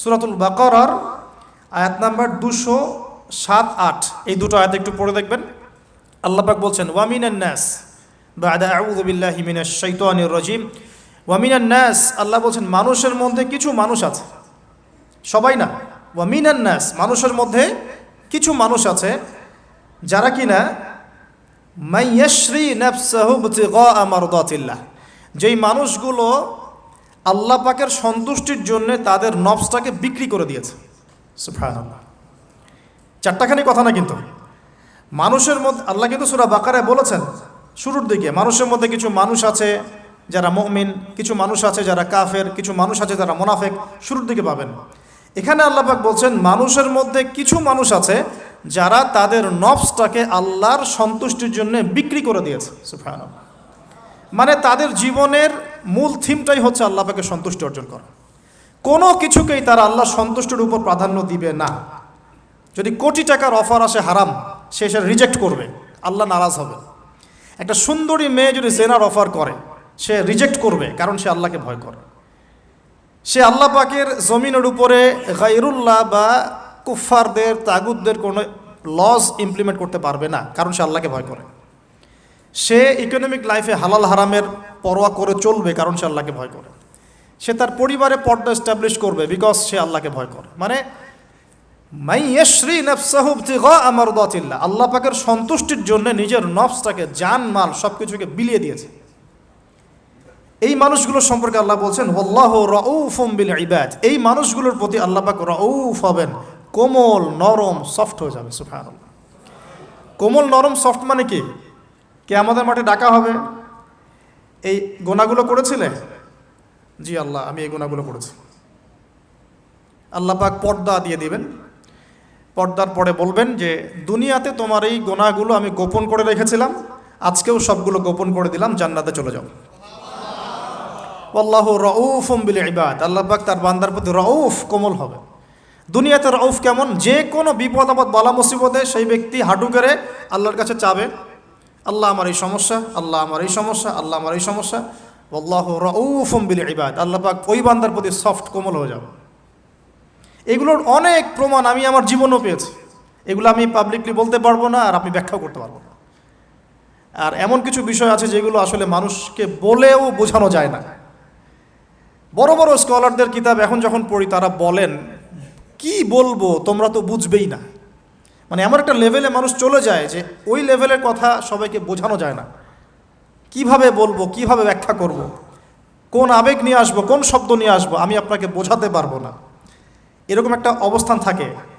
সুরাতুল বাকরার আয়াত নাম্বার দুশো সাত আট। এই দুটো আয়াত একটু পড়ে দেখবেন। আল্লাহ পাক বলছেন মিনাশ শাইতানির রাজিম। ওয়ামিনান নাস, আল্লাহ বলছেন, মানুষের মধ্যে কিছু মানুষ আছে। সবাই না। ওয়ামিনান নাস, মানুষের মধ্যে কিছু মানুষ আছে, যারা কিনা মাইয়াশ্রী নাফসাহু ইবতিগা মারদাতিল্লাহ, যেই মানুষগুলো আল্লাহ পাকের সন্তুষ্টির জন্য তাদের নবসটাকে বিক্রি করে দিয়েছে। চারটাখানি কথা না কিন্তু। মানুষের মধ্যে, আল্লাহ কিন্তু সুরা বাকারায় বলেছেন, শুরুর দিকে, মানুষের মধ্যে কিছু মানুষ আছে যারা মমিন, কিছু মানুষ আছে যারা কাফের, কিছু মানুষ আছে যারা মোনাফেক, শুরুর দিকে পাবেন। এখানে আল্লাপাক বলছেন, মানুষের মধ্যে কিছু মানুষ আছে যারা তাদের নফসটাকে আল্লাহর সন্তুষ্টির জন্য বিক্রি করে দিয়েছে। মানে তাদের জীবনের মূল থিমটাই হচ্ছে আল্লাহ পাকে সন্তুষ্টি অর্জন করা। কোনো কিছুকেই তারা আল্লাহ সন্তুষ্টির উপর প্রাধান্য দিবে না। যদি কোটি টাকার অফার আসে হারাম, সে সেটা রিজেক্ট করবে, আল্লাহ নারাজ হবে। একটা সুন্দরী মেয়ে যদি জেনার অফার করে, সে রিজেক্ট করবে, কারণ সে আল্লাহকে ভয় করে। সে আল্লাহ পাকের জমিনের উপরে গাইরুল্লাহ বা কুফারদের তাগুদদের কোনো লজ ইমপ্লিমেন্ট করতে পারবে না, কারণ সে আল্লাহকে ভয় করে। সে ইকোনমিক লাইফে হালাল হারামের পরোয়া করে চলবে কারণ সে আল্লাহকে ভয় করে। সে তার পরিবারে পর্দা এস্টাবলিশ করবে বিকজ সে আল্লাহকে ভয় করে। মানে আল্লাহ পাকের সন্তুষ্টির জন্য নিজের নফসটাকে, জান, মাল সব কিছুকে বিলিয়ে দিয়েছে। এই মানুষগুলোর সম্পর্কে আল্লাহ বলছেন বিল ইবাদ এই মানুষগুলোর প্রতি আল্লাহ পাক রউফ হবেন। কোমল, নরম, সফট হয়ে যাবে, সুবহানাল্লাহ। কোমল, নরম, সফট মানে কি? কে আমাদের মাঠে ডাকা হবে। এই গোনাগুলো করেছিলে? জি আল্লাহ, আমি এই গোনাগুলো করেছি। আল্লাহ পাক পর্দা দিয়ে দিবেন। পর্দার পরে বলবেন যে, দুনিয়াতে তোমার এই গোনাগুলো আমি গোপন করে রেখেছিলাম, আজকেও সবগুলো গোপন করে দিলাম, জান্নাতে চলে যাও। আল্লাহ রউফম বিল ইবাদ। আল্লাহ পাক তার বান্দার প্রতি রউফ কোমল হবে। দুনিয়াতে রউফ কেমন? যে কোনো বিপদ আপদ বলা মুসিবতে সেই ব্যক্তি হাঁটু করে আল্লাহর কাছে চাবে। আল্লাহ আমার এই সমস্যা, আল্লাহ আমার এই সমস্যা, আল্লাহ আমার এই সমস্যা। আল্লাহ রউফম বিল ইবাদ। আল্লাহ পাক ওই বান্দার প্রতি সফট, কোমল হয়ে যাবে এগুলোর অনেক প্রমাণ আমি আমার জীবনও পেয়েছি। এগুলো আমি পাবলিকলি বলতে পারব না আর আপনি ব্যাখ্যাও করতে পারব না। আর এমন কিছু বিষয় আছে যেগুলো আসলে মানুষকে বলেও বোঝানো যায় না। বড় বড় স্কলারদের কিতাব এখন যখন পড়ি তারা বলেন, কি বলব? তোমরা তো বুঝবেই না। মানে এমন একটা লেভেলে মানুষ চলে যায় যে ওই লেভেলের কথা সবাইকে বোঝানো যায় না। কীভাবে বলব, কীভাবে ব্যাখ্যা করব। কোন আবেগ নিয়ে আসব, কোন শব্দ নিয়ে আসব, আমি আপনাকে বোঝাতে পারব না। এরকম একটা অবস্থান থাকে।